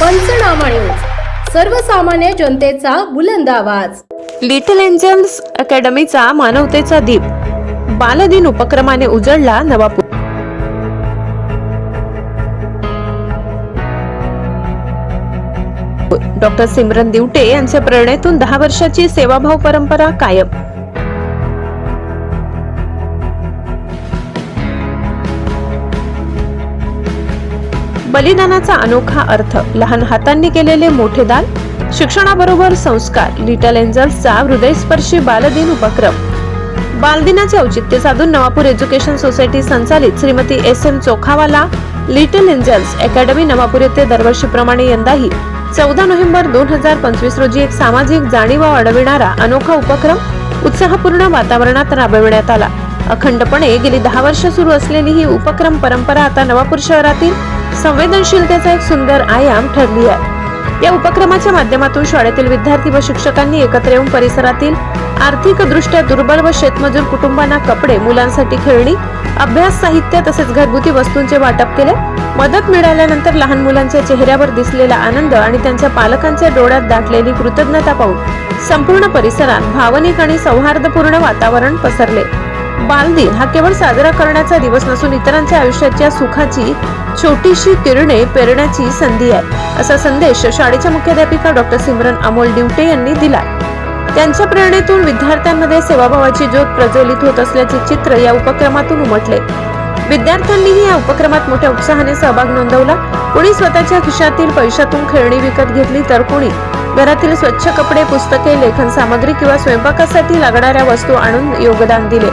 पंचनामा न्यूज. सर्वसामान्य जनतेचा बुलंद आवाज. लिटल एंजल्स अकॅडमीचा मानवतेचा दीप. बालदिन उपक्रमाने उजळला नवापूर डॉक्टर सिमरन दिवटे यांच्या प्रेरणेतून दहा वर्षाची सेवाभाव परंपरा कायम. बलिदानाचा अनोखा अर्थ लहान हातांनी केलेले मोठे दान शिक्षणाबरोबर संस्कार लिटल एंजल्सचा हृदयस्पर्शी बालदिन उपक्रम. बालदिनाचे औचित्य साधून नवापूर एज्युकेशन सोसायटी संचालित Shrimati S M Chokhawala little angels academy Navapur येथे दरवर्षीप्रमाणे यंदाही चौदा नोव्हेंबर दोन हजार पंचवीस रोजी एक सामाजिक जाणीवा वाढविणारा अनोखा उपक्रम उत्साहपूर्ण वातावरणात राबविण्यात आला. अखंडपणे गेली दहा वर्ष सुरू असलेली ही उपक्रम परंपरा आता नवापूर शहरातील संवेदनशीलतेचा एक सुंदर आयाम ठरली आहे. या उपक्रमाच्या माध्यमातून शाळेतील विद्यार्थी व शिक्षकांनी एकत्र येऊन परिसरातील आर्थिक दृष्ट्या दुर्बल व शेतमजूर कुटुंबांना कपडे मुलांसाठी खेळणी अभ्यास साहित्य तसेच घरगुती वस्तूंचे वाटप केले. मदत मिळाल्यानंतर लहान मुलांच्या चेहऱ्यावर दिसलेला आनंद आणि त्यांच्या पालकांच्या डोळ्यात दाटलेली कृतज्ञता पाहून संपूर्ण परिसरात भावनिक आणि सौहार्दपूर्ण वातावरण पसरले. बालदिन हा केवळ साजरा करण्याचा दिवस नसून इतरांच्या आयुष्याच्या सुखाची छोटीशी किरणे पेरण्याची संधी आहे. असा संदेश शाळेच्या मुख्याध्यापिका डॉक्टर सिमरन अमोल डिवटे यांनी दिला त्यांच्या प्रेरणेतून विद्यार्थ्यांमध्ये सेवाभावाची ज्योत प्रज्वलित होत असल्याचे चित्र या उपक्रमातून उमटले. विद्यार्थ्यांनीही या उपक्रमात मोठ्या उत्साहाने सहभाग नोंदवला. कोणी स्वतःच्या खिशातील पैशातून खेळणी विकत घेतली तर कोणी घरातील स्वच्छ कपडे पुस्तके लेखन सामग्री किंवा स्वयंपाकासाठी लागणाऱ्या वस्तू आणून योगदान दिले.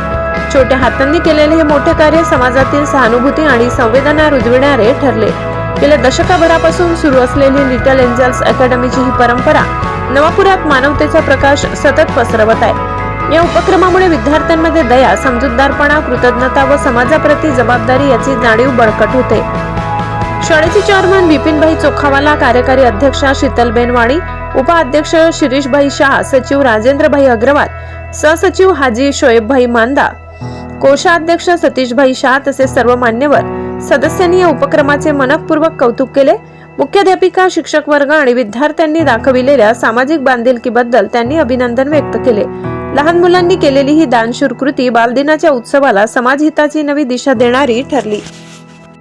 छोट्या हातांनी केलेले हे मोठे कार्य समाजातील सहानुभूती आणि संवेदना रुजविणारे ठरले. गेल्या दशकाभरापासून सुरू असलेली लिटल एंजल्स अकॅडमीची ही परंपरा नवापुरात मानवतेचा प्रकाश सतत पसरवत आहे. या उपक्रमामुळे विद्यार्थ्यांमध्ये दया समजूतदारपणा कृतज्ञता व समाजाप्रती जबाबदारी याची जाणीव बळकट होते. शाळेचे चेअरमन बिपिनभाई चोखावाला कार्यकारी अध्यक्षा शीतलबेन वाणी उपाध्यक्ष शिरीषभाई शाह सचिव राजेंद्रभाई अग्रवाल सहसचिव हाजी शोएबभाई मांदा कोषाध्यक्ष सतीशभाई शाह तसेच सर्व मान्यवर सदस्यांनी या उपक्रमाचे मनपूर्वक कौतुक केले. मुख्याध्यापिका शिक्षक वर्ग आणि विद्यार्थ्यांनी दाखविलेल्या सामाजिक बांधिलकीबद्दल त्यांनी अभिनंदन व्यक्त केले. लहान मुलांनी केलेली ही दानशूर कृती बालदिनाच्या उत्सवाला समाजहिताची नवी दिशा देणारी ठरली.